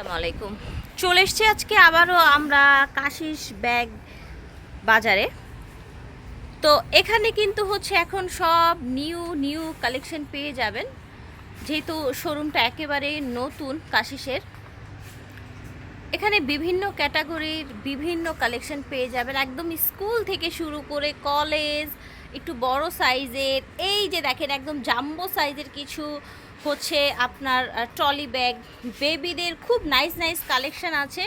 আসসালামু আলাইকুম। চলে এসছি আজকে আবারও আমরা কাশিস ব্যাগ বাজারে। তো এখানে কিন্তু হচ্ছে এখন সব নিউ নিউ কালেকশন পেয়ে যাবেন। যেহেতু শোরুমটা একেবারে নতুন কাশিসের। এখানে বিভিন্ন ক্যাটাগরির বিভিন্ন কালেকশন পেয়ে যাবেন। একদম স্কুল থেকে শুরু করে কলেজ, একটু বড় সাইজের, এই যে দেখেন একদম জাম্বো সাইজের কিছু হচ্ছে আপনার ট্রলি ব্যাগ বেবিদের খুব নাইস নাইস কালেকশন আছে।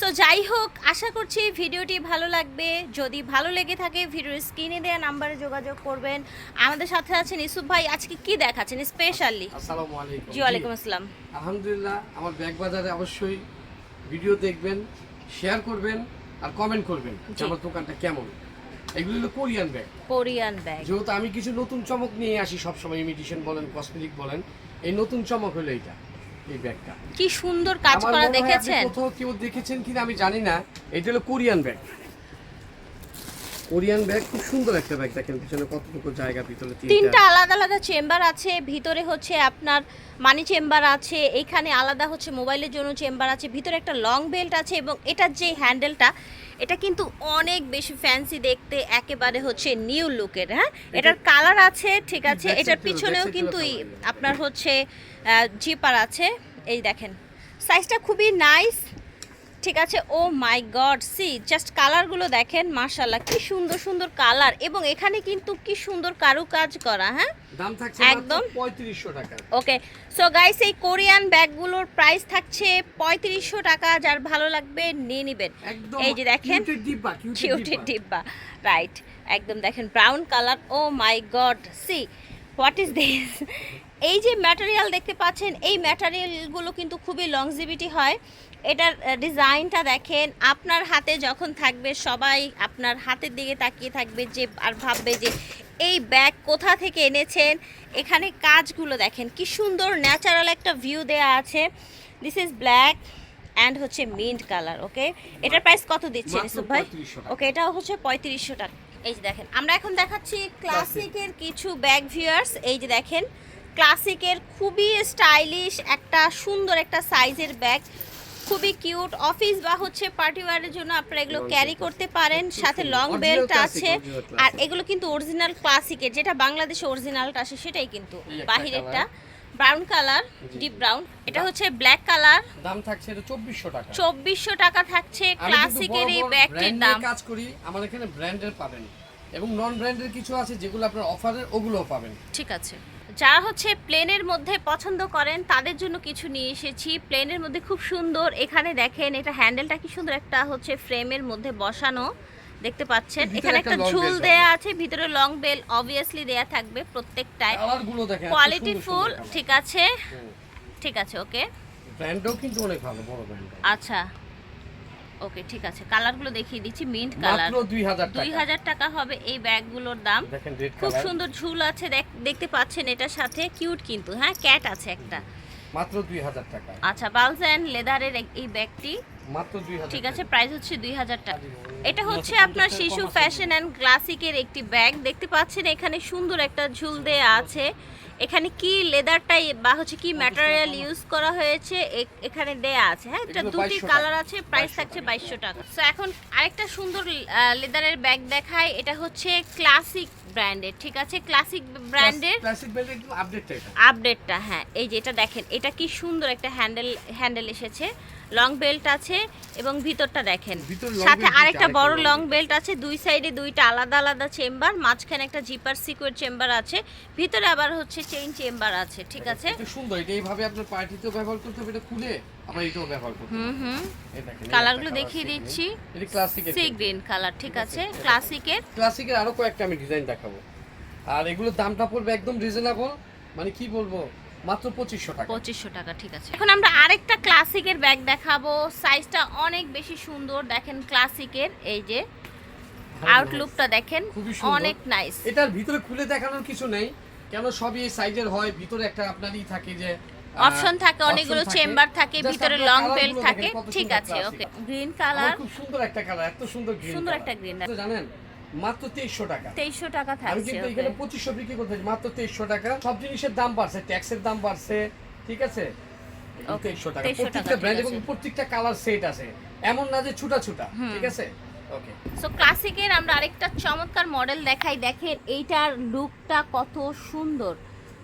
সো যাই হোক আশা করছি ভিডিওটি ভালো লাগবে। যদি ভালো লেগে থাকে ভিডিওর স্ক্রিনে দেওয়া নাম্বারে যোগাযোগ করবেন। আমাদের সাথে আছেন ইসুফ ভাই আজকে কি দেখাচ্ছেন স্পেশালি আসসালামু আলাইকুম। জি ওয়ালাইকুম আসসালাম। আলহামদুলিল্লাহ আমার ব্যাগ বাজারে অবশ্যই ভিডিও দেখবেন শেয়ার করবেন আর কমেন্ট করবেন যে আমার দোকানটা কেমন। এগুলো হলো কোরিয়ান ব্যাগ। Korean bag. যেহেতু আমি কিছু নতুন চমক নিয়ে আসি সবসময় ইমিটেশন বলেন কসমেটিক বলেন এই নতুন চমক হলো এইটা এই ব্যাগটা। কি সুন্দর কাজ করা দেখেছেন। কোথাও কেউ দেখেছেন কিনা আমি জানি না। এটা হলো কোরিয়ান ব্যাগ। কোরিয়ান ব্যাগ খুব সুন্দর একটা ব্যাগ। দেখেন পিছনে কতটুকু জায়গা ভিতরে তিনটা। আলাদা আলাদা চেম্বার আছে ভিতরে হচ্ছে আপনার মানি চেম্বার আছে এখানে আলাদা হচ্ছে মোবাইলের জন্য চেম্বার আছে ভিতরে একটা লং বেল্ট আছে এবং এটার যে হ্যান্ডেলটা এটা কিন্তু অনেক বেশি ফ্যান্সি দেখতে একেবারে হচ্ছে নিউ লুকের হ্যাঁ? এটার কালার আছে ঠিক আছে? এটার পিছনেও কিন্তু। আপনার হচ্ছে জিপার আছে এই দেখেন। সাইজটা খুবই নাইস ঠিক আছে? Oh my god see just কালারগুলো দেখেন মার্শাল্লাহ কি সুন্দর সুন্দর কালার এবং এখানে কিন্তু কি সুন্দর কারুকাজ করা হ্যাঁ? দাম থাকছে একদম। একদম। পঁয়ত্রিশশো টাকা। ওকে সো গাইস এই কোরিয়ান ব্যাগগুলোর প্রাইস থাকছে পঁয়ত্রিশশো টাকা। যার ভালো লাগবে নিয়ে নেবেন। এই যে দেখেন কিউটের ডিব্বা রাইট একদম দেখেন brown colour oh my god see what is this এই যে ম্যাটেরিয়াল দেখতে পাচ্ছেন এই ম্যাটেরিয়ালগুলো কিন্তু খুবই লংজিভিটি হয়। এটার ডিজাইনটা দেখেন আপনার হাতে যখন থাকবে সবাই আপনার হাতের দিকে তাকিয়ে থাকবে যে আর ভাববে যে এই ব্যাগ কোথা থেকে এনেছেন? এখানে কাজগুলো দেখেন কি সুন্দর ন্যাচারাল একটা ভিউ দেয়া আছে। দিস ইজ ব্ল্যাক অ্যান্ড হচ্ছে মিন্ট কালার ওকে এটার প্রাইস কত দিচ্ছেন ইসুফ ভাই? ওকে এটাও হচ্ছে পঁয়ত্রিশশো টাকা। এই যে দেখেন আমরা এখন দেখাচ্ছি ক্লাসিকের কিছু ব্যাগ ভিউয়ার্স এই যে দেখেন ক্লাসিকের খুবই স্টাইলিশ একটা সুন্দর একটা সাইজের ব্যাগ খুবই কিউট। অফিস বা হচ্ছে পার্টি ওয়ারের জন্য আপনারা এগুলো ক্যারি করতে পারেন। সাথে লং বেল্ট আছে। আর এগুলো কিন্তু অরিজিনাল ক্লাসিকের যেটা বাংলাদেশে অরিজিনালটা আসে সেটাই কিন্তু বাহিরেরটা। ব্রাউন কালার ডিপ ব্রাউন এটা হচ্ছে ব্ল্যাক কালার দাম থাকছে এটা চব্বিশশো টাকা। চব্বিশশো টাকা থাকছে ক্লাসিকের এই ব্যাগটির দাম। কাজ করি আমার এখানে ব্র্যান্ডের পাবেন। এবং নন ব্র্যান্ডের কিছু আছে যেগুলো আপনার অফারের ওগুলোও পাবেন। ঠিক আছে। যারা হচ্ছে প্লেনের মধ্যে পছন্দ করেন তাদের জন্য কিছু নিয়ে এসেছি। প্লেনের মধ্যে খুব সুন্দর। এখানে দেখেন এটা হ্যান্ডেলটা কি সুন্দর একটা হচ্ছে ফ্রেমের মধ্যে বসানো। দেখতে পাচ্ছেন এখানে একটা ঝুল দেয়া আছে ভিতরে লং বেল অবভিয়াসলি দেয়া থাকবে প্রত্যেকটায়। কোয়ালিটি ফুল ঠিক আছে। ঠিক আছে ওকে ব্র্যান্ডও কিন্তু অনেক ভালো বড় ব্র্যান্ড আচ্ছা। ওকে ঠিক আছে। কালারগুলো দেখিয়ে দিচ্ছি মিন্ট কালার। দুই হাজার টাকা। হবে এই ব্যাগগুলোর দাম। খুব সুন্দর ঝুল আছে দেখ- দেখতে পাচ্ছেন এটার সাথে। কিউট কিন্তু হ্যাঁ ক্যাট আছে একটা। মাত্র দুই হাজার টাকা। আচ্ছা বালস অ্যান্ড লেদারের এই ব্যাগটি। মাত্র ঠিক আছে প্রাইস হচ্ছে দুই হাজার টাকা। এটা হচ্ছে আপনার শিশু ফ্যাশন অ্যান্ড ক্লাসিকের একটি ব্যাগ। দেখতে পাচ্ছেন এখানে সুন্দর একটা ঝুল দেয়া আছে। এখানে কি লেদারটাই বা হচ্ছে কি ম্যাটেরিয়াল ইউজ করা হয়েছে এখানে দেয়া আছে। হ্যাঁ এটা দুটি কালার আছে প্রাইস থাকছে। বাইশশো টাকা। সো এখন আরেকটা সুন্দর লেদারের ব্যাগ দেখায় এটা হচ্ছে ক্লাসিক ব্র্যান্ডের ঠিক আছে? ক্লাসিক ব্র্যান্ডের ক্লাসিক ব্র্যান্ডের একটু আপডেট এটা। আপডেটটা হ্যাঁ। এই যে এটা দেখেন এটা কি সুন্দর একটা হ্যান্ডেল হ্যান্ডেল এসেছে। লং বেল্ট আছে এবং ভিতরটা দেখেন। সাথে আরেকটা আরেকটা বড় লং বেল্ট আছে। দুই সাইডে দুইটা আলাদা আলাদা চেম্বার মাঝখানে একটা জিপার সিকিউর চেম্বার আছে ভিতরে আবার হচ্ছে চেইন চেম্বার আছে ঠিক আছে? এটা সুন্দর এটা এইভাবে আপনার পার্টিতেও ব্যবহার করতে হবে এটা খুলে আবার এটাও ব্যবহার করতে হুম হুম। কালারগুলো দেখিয়ে দিচ্ছি। এটা ক্লাসিকের সি গ্রিন কালার ঠিক আছে ক্লাসিকের ক্লাসিকের আরও কয়েকটা আমি ডিজাইন দেখাবো। আর এগুলোর দামটা পড়বে একদম রিজনেবল মানে কি বলব মাত্র পঁচিশশো টাকা। পঁচিশশো টাকা ঠিক আছে। এখন আমরা আরেকটা ক্লাসিকের ব্যাগ দেখাবো। সাইজটা অনেক বেশি সুন্দর দেখেন ক্লাসিকের এই যে আউটলুকটা দেখেন। অনেক নাইস এটার ভিতরে খুলে দেখানোর কিছু নেই কেন সবই এই সাইজের হয়? ভিতরে একটা আপনারই থাকে যে অপশন থাকে অনেকগুলো চেম্বার থাকে ভিতরে লংগুলো থাকে। ঠিক আছে ওকে গ্রিন কালার খুব সুন্দর একটা কালার এত সুন্দর green সুন্দর একটা green তো জানেন মাত্র তেইশশো টাকা। তেইশশো টাকা আমি থাকছে কিন্তু এখানে পঁচিশশো বিক্রি করতে মাত্র তেইশশো টাকা। সব জিনিসের দাম বাড়ছে ট্যাক্সের দাম বাড়ছে ঠিক আছে? Okay, তেইশশো টাকা। 2300 টাকা, প্রত্যেকটা ব্র্যান্ড এবং প্রত্যেকটা কালার সেট আছে। এমন না যে ছুটা ছুটা ঠিক আছে? সো ক্লাসিকের আমরা আরেকটা চমৎকার মডেল দেখাই। দেখেন এইটার লুকটা কত সুন্দর।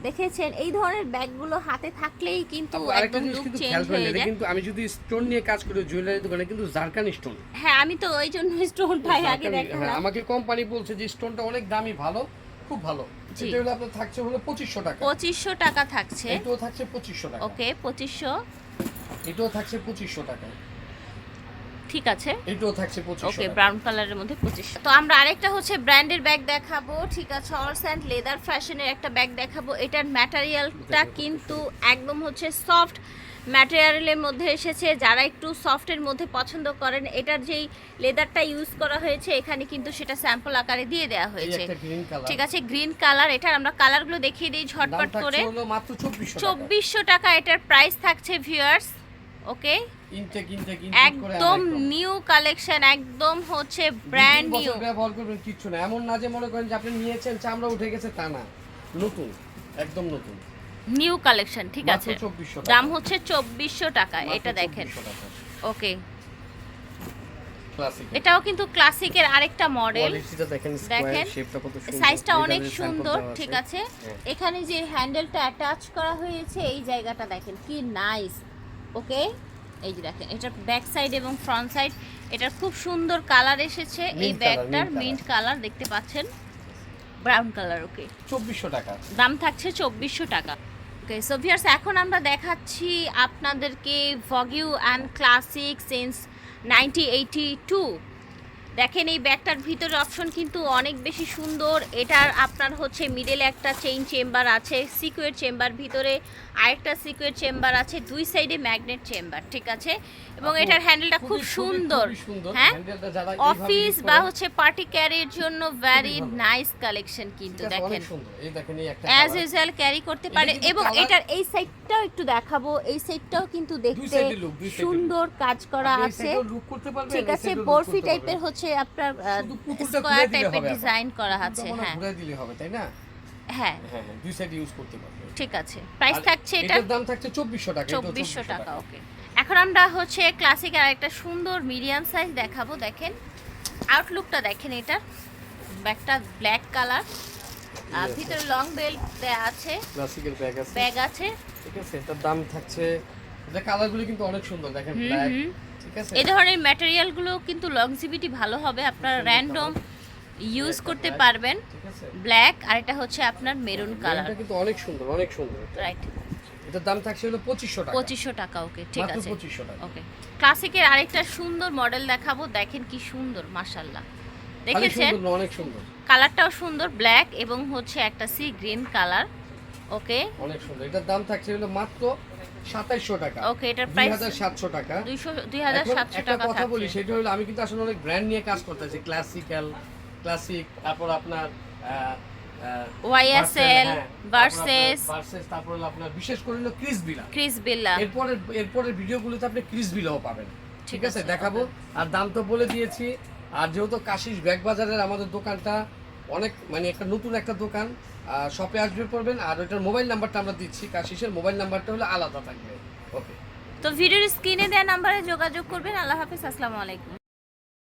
দেখেছেন? এই ধরনের ব্যাগগুলো হাতে থাকলেই কিন্তু একদম লুক কিন্তু চেঞ্জ হয়ে যায়। কিন্তু আমি যদি স্টোন নিয়ে কাজ করি জুয়েলারি দোকানে কিন্তু জারকান স্টোন হ্যাঁ আমি তো ওই জন্য স্টোন ভাই আগে দেখালাম হ্যাঁ, আমাকে কোম্পানি বলছে যে স্টোনটা অনেক দামি ভালো খুব ভালো। এটা হলো আপনার থাকছে হলো পঁচিশশো টাকা। পঁচিশশো টাকা থাকছে। এটাও থাকছে পঁচিশশো টাকা। ওকে পঁচিশশো। এটাও থাকছে পঁচিশশো টাকা। ঠিক আছে? এটাও থাকছে পঁচিশশো ওকে ব্রাউন কালারের মধ্যে পঁচিশশো। তো আমরা আরেকটা হচ্ছে ব্র্যান্ডের ব্যাগ দেখাবো ঠিক আছে? অর্স অ্যান্ড লেদার ফ্যাশনের একটা ব্যাগ দেখাবো। এটার ম্যাটেরিয়ালটা কিন্তু একদম হচ্ছে সফট ম্যাটেরিয়ালের মধ্যে এসেছে। যারা একটু সফটের মধ্যে পছন্দ করেন এটার যেই লেদারটা ইউজ করা হয়েছে এখানে কিন্তু সেটা স্যাম্পল আকারে দিয়ে দেওয়া হয়েছে। একটা গ্রিন কালার ঠিক আছে? গ্রিন কালার এটার আমরা কালারগুলো দেখিয়ে দিই ঝটপট করে। চব্বিশশো টাকা। এটার প্রাইস থাকছে ভিউয়ার্স ওকে ইনটেক ইনটেক একদম নিউ কালেকশন একদম হচ্ছে ব্র্যান্ড নিউ ব্যবহার করবেন কিচ্ছু না। এমন না যে মনে করেন যে আপনি নিয়েছেন চামড়া উঠে গেছে তা না। নতুন একদম নতুন। নিউ কালেকশন ঠিক আছে। দাম হচ্ছে চব্বিশশো টাকা এটা দেখেন। ওকে। এটাও কিন্তু ক্লাসিকের আরেকটা মডেল দেখেন সাইজটা অনেক সুন্দর ঠিক আছে। হ্যাঁ। এখানে যে হ্যান্ডেলটা অ্যাটাচ করা হয়েছে এই জায়গাটা দেখেন কি নাইস ওকে? এই যে দেখেন এটার ব্যাক সাইড এবং ফ্রন্ট সাইড এটার খুব সুন্দর কালার এসেছে। এই ব্যাগটার মিন্ট কালার দেখতে পাচ্ছেন? ব্রাউন কালার ওকে 2400 টাকা। দাম থাকছে চব্বিশশো টাকা। ওকে সো ভিয়ার্স এখন আমরা দেখাচ্ছি আপনাদেরকে Vogue and classic since ninety eighty two দেখেন এই ব্যাগটার ভিতরে অপশন কিন্তু অনেক বেশি সুন্দর। এটার আপনার হচ্ছে মিডলে একটা চেইন চেম্বার আছে সিকুয়ের চেম্বার ভিতরে আরেকটা সিকুয়ের চেম্বার আছে দুই সাইডে ম্যাগনেট চেম্বার ঠিক আছে? এবং এটার হ্যান্ডেলটা খুব সুন্দর হ্যাঁ? অফিস বা হচ্ছে পার্টি ক্যারির জন্য ভ্যারি নাইস কালেকশন কিন্তু দেখেন। অ্যাজ। ইউজুয়াল ক্যারি করতে পারে এবং এটার এই সাইডটাও একটু দেখাবো। এই সাইডটাও কিন্তু দেখতে। সুন্দর কাজ করা আছে। ঠিক আছে বরফি টাইপের পারবেন। হচ্ছে আপনার স্কোয়ার টাইপের ডিজাইন করা আছে হ্যাঁ ঘুরে দিলে হবে তাই না? হ্যাঁ। হ্যাঁ হ্যাঁ দুই সাইড ইউজ করতে পারবেন ঠিক আছে। প্রাইস থাকছে এটা এটার দাম থাকছে 2400 টাকা এটাও চব্বিশশো টাকা ওকে এখন আমরা হচ্ছে ক্লাসিক আর একটা সুন্দর মিডিয়াম সাইজ দেখাবো দেখেন। আউটলুকটা দেখেন এটা ব্যাগটা ব্ল্যাক কালার আর ভিতরে লং বেল্ট দেয়া আছে। ক্লাসিক্যাল ব্যাগ আছে। ব্যাগ আছে। ঠিক আছে এটার দাম থাকছে এটা কালারগুলো কিন্তু অনেক সুন্দর দেখেন ব্ল্যাক এই ধরনের ম্যাটেরিয়ালগুলো কিন্তু লংজিভিটি ভালো হবে আপনারা র্যান্ডম ইউজ করতে পারবেন। ব্ল্যাক আর এটা হচ্ছে আপনার মেরুন কালার এটা কিন্তু অনেক সুন্দর অনেক সুন্দর। রাইট এটার দাম থাকছে হলো 2500 টাকা। পঁচিশশো টাকা ওকে ঠিক আছে। 2500 টাকা। ওকে ক্লাসিকের আরেকটা সুন্দর মডেল দেখাবো দেখেন কি সুন্দর মাশাল্লাহ খালি দেখেছেন? অনেক সুন্দর। কালারটাও সুন্দর ব্ল্যাক এবং হচ্ছে একটা সি গ্রিন কালার ওকে অনেক সুন্দর। এটার দাম থাকছে হলো মাত্র 2700 টাকা। ওকে এটার প্রাইস 2700 টাকা। দুইশো দুই হাজার এখন সাতশো একটা টাকা কথা বলি সেটা হলো আমি কিন্তু আসলে অনেক ব্র্যান্ড নিয়ে কাজ করতেছি ক্লাসিক্যাল ক্লাসিক তারপর আপনার ওয়াইএসএল ভার্সেস ভার্সেস তারপর আপনার বিশেষ করে হলো ক্রিস বিলা ক্রিস বিল্লা এরপরে এরপরের ভিডিওগুলোতে আপনি ক্রিস বিলাও পাবেন। ঠিক আছে, দেখাবো। আর দাম তো বলে দিয়েছি। আর যেহেতু কাশিস ব্যাগ বাজারের আমাদের দোকানটা অনেক মানে একটা নতুন একটা দোকান শপে আসবে পড়বেন, আর ওইটার মোবাইল নাম্বারটা আমরা দিচ্ছি কাশিসের মোবাইল নাম্বারটা হলো আলাদা থাকবে। ওকে তো ভিডিওর স্ক্রিনে দেওয়া নাম্বারে যোগাযোগ করবেন। আল্লাহ হাফিজ, আসসালামু আলাইকুম।